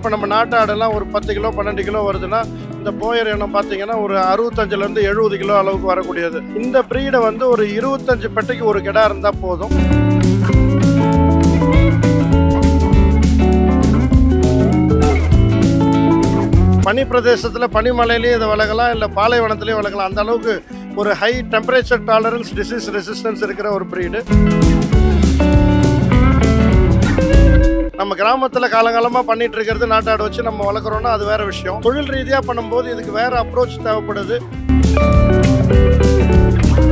இப்போ நம்ம நாட்டு ஆடெல்லாம் ஒரு பத்து கிலோ பன்னெண்டு கிலோ வருதுன்னா இந்த போயர் எண்ணம் பார்த்தீங்கன்னா ஒரு அறுபத்தஞ்சிலேருந்து எழுபது கிலோ அளவுக்கு வரக்கூடியது. இந்த ப்ரீடை வந்து ஒரு இருபத்தஞ்சு பெட்டைக்கு ஒரு கிடா இருந்தால் போதும். பனி பிரதேசத்தில் பனிமலையிலையும் இதை வளர்க்கலாம் இல்லை பாலைவனத்துலேயும் வளர்க்கலாம். அந்த அளவுக்கு ஒரு high temperature tolerance disease resistance இருக்கிற ஒரு ப்ரீடு நம்ம கிராமத்தில் காலங்காலமாக பண்ணிட்டு இருக்கிறது நாட்டாடு வச்சு நம்ம வளர்க்குறோம்னா அது வேற விஷயம். தொழில் ரீதியாக பண்ணும்போது இதுக்கு வேற அப்ரோச் தேவைப்படுது.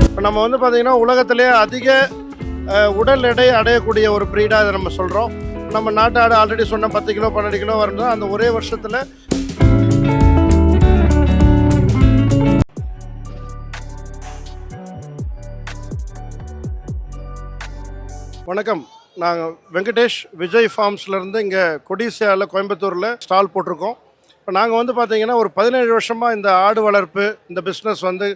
இப்போ நம்ம வந்து பார்த்தீங்கன்னா உலகத்திலே அதிக உடல் எடை அடையக்கூடிய ஒரு ப்ரீடாக இதை நம்ம சொல்கிறோம் நம்ம நாட்டாடு ஆல்ரெடி சொன்ன பத்து கிலோ பன்னெண்டு கிலோ வரணும் அந்த ஒரே வருஷத்தில் வணக்கம். நாங்கள் வெங்கடேஷ் விஜய் ஃபார்ம்ஸ்லேருந்து இங்கே கொடிசியாவில் கோயம்புத்தூரில் ஸ்டால் போட்டிருக்கோம். இப்போ நாங்கள் வந்து பார்த்தீங்கன்னா ஒரு பதினேழு வருஷமாக இந்த ஆடு வளர்ப்பு இந்த பிஸ்னஸ் வந்து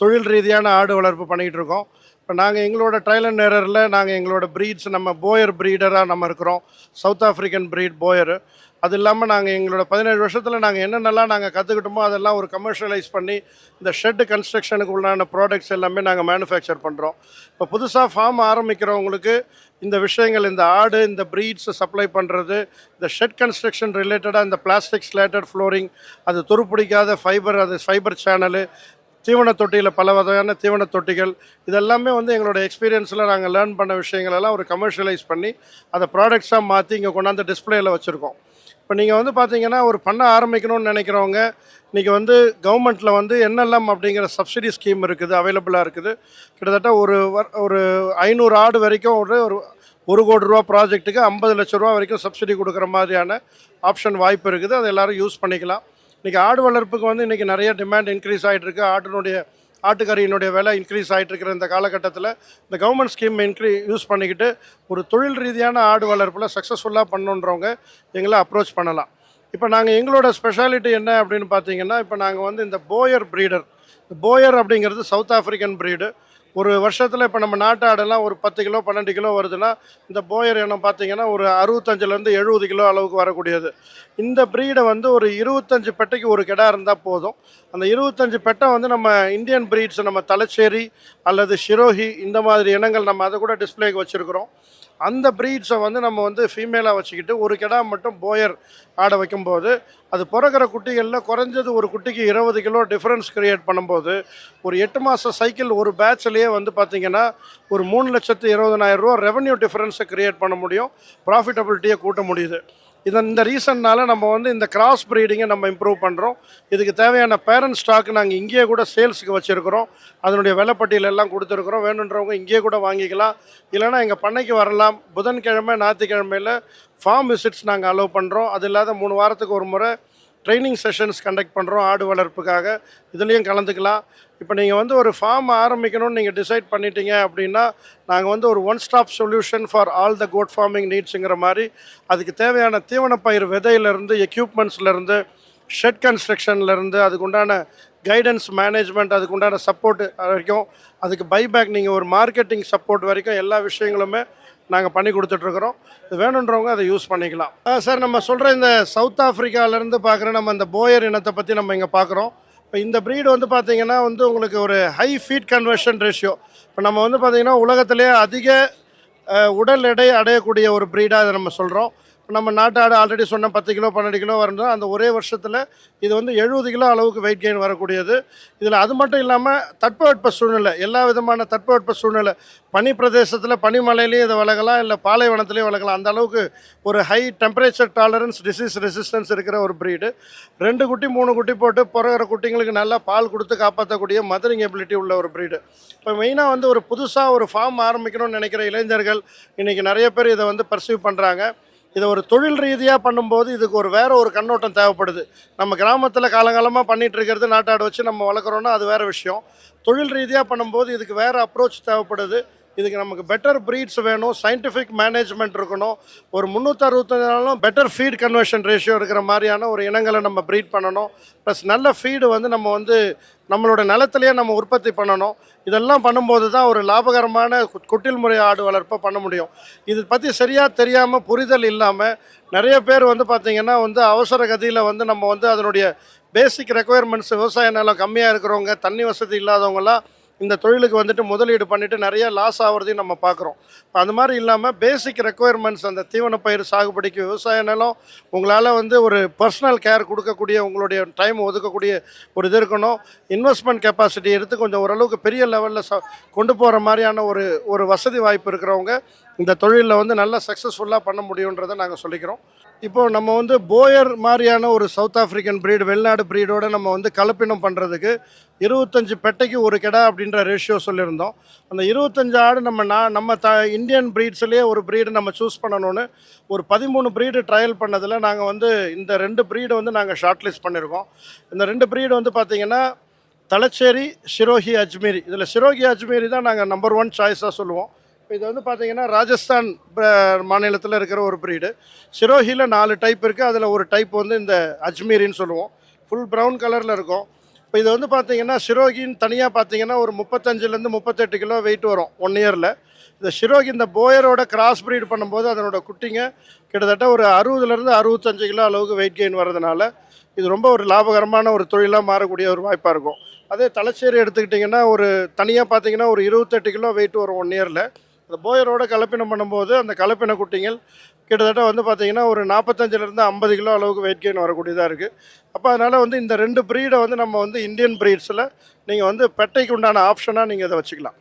தொழில் ரீதியான ஆடு வளர்ப்பு பண்ணிகிட்டு இருக்கோம். இப்போ நாங்கள் எங்களோட ட்ரையல் அண்ட் நாங்கள் எங்களோட ப்ரீட்ஸ் நம்ம போயர் ப்ரீடராக நம்ம இருக்கிறோம். சவுத் ஆஃப்ரிக்கன் ப்ரீட் போயர் அது இல்லாமல் நாங்கள் எங்களோட பதினேழு வருஷத்தில் நாங்கள் என்னென்னலாம் நாங்கள் கற்றுக்கிட்டோமோ அதெல்லாம் ஒரு கமர்ஷியலைஸ் பண்ணி இந்த ஷெட் கன்ஸ்ட்ரக்ஷனுக்கு உள்ளான ப்ராடக்ட்ஸ் எல்லாமே நாங்கள் மேனுஃபேக்சர் பண்ணுறோம் இப்போ புதுசாக ஃபார்ம் ஆரம்பிக்கிறவங்களுக்கு இந்த விஷயங்கள் இந்த ஆடு இந்த ப்ரீட்ஸை சப்ளை பண்ணுறது இந்த ஷெட் கன்ஸ்ட்ரக்ஷன் ரிலேட்டடாக இந்த பிளாஸ்டிக் ஸ்லேட்டட் ஃப்ளோரிங் அது துருப்பிடிக்காத ஃபைபர் அது ஃபைபர் சேனலு தீவன தொட்டியில் பல வகையான தீவன தொட்டிகள் இதெல்லாமே வந்து எங்களோட எக்ஸ்பீரியன்ஸில் நாங்கள் லேர்ன் பண்ண விஷயங்களெல்லாம் ஒரு கமர்ஷியலைஸ் பண்ணி அதை ப்ராடக்ட்ஸாக மாற்றி இங்கே கொண்டாந்து டிஸ்பிளேயில் வச்சுருக்கோம். இப்போ நீங்கள் வந்து பார்த்தீங்கன்னா ஒரு பண்ண ஆரம்பிக்கணும்னு நினைக்கிறவங்க இன்றைக்கி வந்து கவர்மெண்ட்டில் வந்து என்னெல்லாம் அப்படிங்கிற சப்சிடி ஸ்கீம் இருக்குது அவைலபிளாக இருக்குது. கிட்டத்தட்ட ஒரு வர்- ஒரு ஐநூறு ஆடு வரைக்கும் ஒரு ஒரு ஒரு கோடி ரூபா ப்ராஜெக்ட்டுக்கு ஐம்பது லட்ச ரூபா வரைக்கும் சப்சிடி கொடுக்குற மாதிரியான ஆப்ஷன் வாய்ப்பு இருக்குது. அதை எல்லோரும் யூஸ் பண்ணிக்கலாம். இன்றைக்கி ஆடு வளர்ப்புக்கு வந்து இன்றைக்கி நிறைய டிமாண்ட் இன்க்ரீஸ் ஆகிட்டு இருக்குது ஆட்டினுடைய ஆட்டுக்கறியினுடைய விலை இன்க்ரீஸ் ஆகிட்டு இருக்கிற இந்த காலகட்டத்தில் இந்த கவர்மெண்ட் ஸ்கீம் இன்க்ரீ யூஸ் பண்ணிக்கிட்டு ஒரு தொழில் ரீதியான ஆடு வளர்ப்பில் சக்ஸஸ்ஃபுல்லாக பண்ணணுன்றவங்க எங்களை அப்ரோச் பண்ணலாம். இப்போ நாங்கள் எங்களோட ஸ்பெஷாலிட்டி என்ன அப்படின்னு பார்த்தீங்கன்னா இப்போ நாங்கள் வந்து இந்த போயர் ப்ரீடர் இந்த போயர் அப்படிங்கிறது சவுத் ஆஃப்ரிக்கன் ப்ரீடு ஒரு வருஷத்தில் இப்போ நம்ம நாட்டு ஆடெல்லாம் ஒரு பத்து கிலோ பன்னெண்டு கிலோ வருதுன்னா இந்த போயர் இனம் பார்த்தீங்கன்னா ஒரு அறுபத்தஞ்சிலேருந்து எழுபது கிலோ அளவுக்கு வரக்கூடியது. இந்த ப்ரீடை வந்து ஒரு இருபத்தஞ்சி பெட்டைக்கு ஒரு கிடா இருந்தால் போதும். அந்த இருபத்தஞ்சி பெட்டை வந்து நம்ம இந்தியன் ப்ரீட்ஸ் நம்ம தலைச்சேரி அல்லது ஷிரோஹி இந்த மாதிரி இனங்கள் நம்ம அதை கூட டிஸ்ப்ளேக்கு வச்சுருக்கிறோம். அந்த ப்ரீட்ஸை வந்து நம்ம வந்து ஃபீமேலாக வச்சுக்கிட்டு ஒரு கிடா மட்டும் போயர் ஆட வைக்கும்போது அது பிறக்கிற குட்டிகளில் குறைஞ்சது ஒரு குட்டிக்கு இருபது கிலோ டிஃப்ரென்ஸ் க்ரியேட் பண்ணும்போது ஒரு எட்டு மாத சைக்கிள் ஒரு பேட்ச்லேயே வந்து பார்த்திங்கன்னா ஒரு மூணு லட்சத்து இருபதனாயிரம் ரூபா ரெவன்யூ டிஃப்ரென்ஸை க்ரியேட் பண்ண முடியும். ப்ராஃபிட்டபிலிட்டியை கூட்ட முடியுது. இதன் இந்த ரீசன்னால் நம்ம வந்து இந்த கிராஸ் ப்ரீடிங்கை நம்ம இம்ப்ரூவ் பண்ணுறோம் இதுக்கு தேவையான பேரண்ட் ஸ்டாக் நாங்கள் இங்கேயே கூட சேல்ஸுக்கு வச்சுருக்கிறோம். அதனுடைய விலைப்பட்டியல் எல்லாம் கொடுத்துருக்குறோம். வேணுன்றவங்க இங்கேயே கூட வாங்கிக்கலாம். இல்லைன்னா எங்கள் பண்ணைக்கு வரலாம். புதன்கிழமை ஞாயிற்றுக்கிழமையில் ஃபார்ம் விசிட்ஸ் நாங்கள் அலோவ் பண்ணுறோம் அது இல்லாத மூணு வாரத்துக்கு ஒரு முறை ட்ரைனிங் செஷன்ஸ் கண்டக்ட் பண்ணுறோம் ஆடு வளர்ப்புக்காக. இதுலேயும் கலந்துக்கலாம். இப்போ நீங்கள் வந்து ஒரு ஃபார்ம் ஆரம்பிக்கணும்னு நீங்கள் டிசைட் பண்ணிட்டீங்க அப்படின்னா நாங்கள் வந்து ஒரு one stop solution for all the goat farming நீட்ஸுங்கிற மாதிரி அதுக்கு தேவையான தீவனப்பயிர் விதையிலேருந்து எக்யூப்மெண்ட்ஸ்லேருந்து ஷெட் கன்ஸ்ட்ரக்ஷன்லேருந்து அதுக்கு உண்டான கைடன்ஸ் மேனேஜ்மெண்ட் அதுக்கு உண்டான சப்போர்ட் வரைக்கும் அதுக்கு பைபேக் நீங்கள் ஒரு மார்க்கெட்டிங் சப்போர்ட் வரைக்கும் எல்லா விஷயங்களுமே நாங்கள் பண்ணி கொடுத்துட்ருக்குறோம். இது வேணுன்றவங்க அதை யூஸ் பண்ணிக்கலாம். சார் நம்ம சொல்கிற இந்த சவுத் ஆஃப்ரிக்காவிலேருந்து பார்க்குற நம்ம இந்த போயர் இனத்தை பற்றி நம்ம இங்கே பார்க்குறோம் இப்போ இந்த ப்ரீடு வந்து பார்த்திங்கன்னா வந்து உங்களுக்கு ஒரு ஹை ஃபீட் கன்வர்ஷன் ரேஷியோ இப்போ நம்ம வந்து பார்த்திங்கன்னா உலகத்திலே அதிக உடல் எடை அடையக்கூடிய ஒரு ப்ரீடாக இதை நம்ம சொல்கிறோம் நம்ம நாட்டாடு ஆல்ரெடி சொன்ன பத்து கிலோ பன்னெண்டு கிலோ வரணும் அந்த ஒரே வருஷத்தில் இது வந்து எழுபது கிலோ அளவுக்கு வெயிட் கெயின் வரக்கூடியது. இதில் அது மட்டும் இல்லாமல் தட்பவெட்ப சூழ்நிலை எல்லா விதமான தட்பவெட்ப சூழ்நிலை. பனி பிரதேசத்தில் பனிமலையிலையும் இதை வளர்க்கலாம் இல்லை பாலைவனத்துலேயும் வளர்க்கலாம். அந்த அளவுக்கு ஒரு high temperature tolerance disease resistance இருக்கிற ஒரு ப்ரீடு ரெண்டு குட்டி மூணு குட்டி போட்டு பிறகுற குட்டிங்களுக்கு நல்லா பால் கொடுத்து காப்பாற்றக்கூடிய மதரிங் எபிலிட்டி உள்ள ஒரு ப்ரீடு இப்போ மெயினாக வந்து ஒரு புதுசாக ஒரு ஃபார்ம் ஆரம்பிக்கணும்னு நினைக்கிற இளைஞர்கள் இன்றைக்கி நிறைய பேர் இதை வந்து பர்சீவ் பண்ணுறாங்க இதை ஒரு தொழில் ரீதியாக பண்ணும்போது இதுக்கு ஒரு வேறு ஒரு கண்ணோட்டம் தேவைப்படுது. நம்ம கிராமத்தில் காலங்காலமாக பண்ணிகிட்டு இருக்கிறது நாட்டாடு வச்சு நம்ம வளர்க்குறோன்னா அது வேறு விஷயம். தொழில் ரீதியாக பண்ணும்போது இதுக்கு வேறு அப்ரோச் தேவைப்படுது. இதுக்கு நமக்கு பெட்டர் ப்ரீட்ஸ் வேணும் சயின்டிஃபிக் மேனேஜ்மெண்ட் இருக்கணும். ஒரு முந்நூற்றறுபத்தஞ்சு நாளும் பெட்டர் ஃபீட் கன்வர்ஷன் ரேஷியோ இருக்கிற மாதிரியான ஒரு இனங்களை நம்ம ப்ரீட் பண்ணணும். ப்ளஸ் நல்ல ஃபீடு வந்து நம்ம வந்து நம்மளோட நிலத்திலேயே நம்ம உற்பத்தி பண்ணணும். இதெல்லாம் பண்ணும்போது தான் ஒரு லாபகரமான குட்டில் முறை ஆடு வளர்ப்பை பண்ண முடியும். இது பற்றி சரியாக தெரியாமல் புரிதல் இல்லாமல் நிறைய பேர் வந்து பார்த்திங்கன்னா வந்து அவசர கதியில் வந்து நம்ம வந்து அதனுடைய பேசிக் ரெக்குயர்மெண்ட்ஸ் விவசாய நிலம் கம்மியாக இருக்கிறவங்க தண்ணி வசதி இல்லாதவங்களாம் இந்த தொழிலுக்கு வந்துட்டு முதலீடு பண்ணிவிட்டு நிறைய லாஸ் ஆகிறதையும் நம்ம பார்க்குறோம். இப்போ அது மாதிரி இல்லாமல் பேசிக் ரெக்குயர்மெண்ட்ஸ் அந்த தீவன பயிர் சாகுபடிக்கு விவசாய நிலம் உங்களால் வந்து ஒரு பர்சனல் கேர் கொடுக்கக்கூடிய உங்களுடைய டைம் ஒதுக்கக்கூடிய ஒரு இது இருக்கணும். இன்வெஸ்ட்மெண்ட் கெப்பாசிட்டி எடுத்து கொஞ்சம் ஓரளவுக்கு பெரிய லெவலில் ச கொண்டு போகிற மாதிரியான ஒரு ஒரு வசதி வாய்ப்பு இருக்கிறவங்க இந்த தொழிலில் வந்து நல்லா சக்ஸஸ்ஃபுல்லாக பண்ண முடியுன்றதை நாங்கள் சொல்லிக்கிறோம். இப்போது நம்ம வந்து போயர் மாதிரியான ஒரு சவுத் ஆஃப்ரிக்கன் ப்ரீடு வெளிநாடு ப்ரீடோடு நம்ம வந்து கலப்பினம் பண்ணுறதுக்கு இருபத்தஞ்சு பெட்டைக்கு ஒரு கிடா அப்படின்ற ரேஷியோ சொல்லியிருந்தோம். அந்த இருபத்தஞ்சு ஆடு நம்ம நான் நம்ம த இந்தியன் ப்ரீட்ஸ்லேயே ஒரு ப்ரீடு நம்ம சூஸ் பண்ணணும்னு ஒரு பதிமூணு ப்ரீடு ட்ரையல் பண்ணதில் நாங்கள் வந்து இந்த ரெண்டு ப்ரீடு வந்து நாங்கள் ஷார்ட் லிஸ்ட் பண்ணியிருக்கோம் இந்த ரெண்டு ப்ரீடு வந்து பார்த்திங்கன்னா தலச்சேரி சிரோஹி அஜ்மீரி. இதில் சிரோஹி அஜ்மீரி தான் நாங்கள் நம்பர் ஒன் சாய்ஸாக சொல்லுவோம். இது வந்து பார்த்தீங்கன்னா ராஜஸ்தான் மாநிலத்தில் இருக்கிற ஒரு ப்ரீடு சிரோஹியில் நாலு டைப் இருக்குது அதில் ஒரு டைப் வந்து இந்த அஜ்மீரின்னு சொல்லுவோம். ஃபுல் ப்ரௌன் கலரில் இருக்கும். இப்போ இது வந்து பார்த்தீங்கன்னா சிரோகின்னு தனியாக பார்த்தீங்கன்னா ஒரு முப்பத்தஞ்சுலேருந்து முப்பத்தெட்டு கிலோ வெயிட் வரும் ஒன் இயரில் இந்த சிரோகி இந்த போயரோட கிராஸ் ப்ரீட் பண்ணும்போது அதனோட குட்டிங்க கிட்டத்தட்ட ஒரு அறுபதுலேருந்து அறுபத்தஞ்சு கிலோ அளவுக்கு வெயிட் கெயின் வர்றதுனால இது ரொம்ப ஒரு லாபகரமான ஒரு தொழிலாக மாறக்கூடிய ஒரு வாய்ப்பாக இருக்கும். அதே தலைச்சேரி எடுத்துக்கிட்டிங்கன்னா ஒரு தனியாக பார்த்தீங்கன்னா ஒரு இருபத்தெட்டு கிலோ வெயிட் வரும் ஒன் இயரில் அந்த போயரோட கலப்பினம் பண்ணும்போது அந்த கலப்பின குட்டிகள் கிட்டத்தட்ட வந்து பார்த்தீங்கன்னா ஒரு நாற்பத்தஞ்சிலேருந்து ஐம்பது கிலோ அளவுக்கு வெயிட் கெயின் வரக்கூடியதாக இருக்குது அப்போ அதனால் வந்து இந்த ரெண்டு ப்ரீடை வந்து நம்ம வந்து இந்தியன் ப்ரீட்ஸில் நீங்கள் வந்து பெட்டைக்கு உண்டான ஆப்ஷனாக நீங்கள் இதை வச்சுக்கலாம்.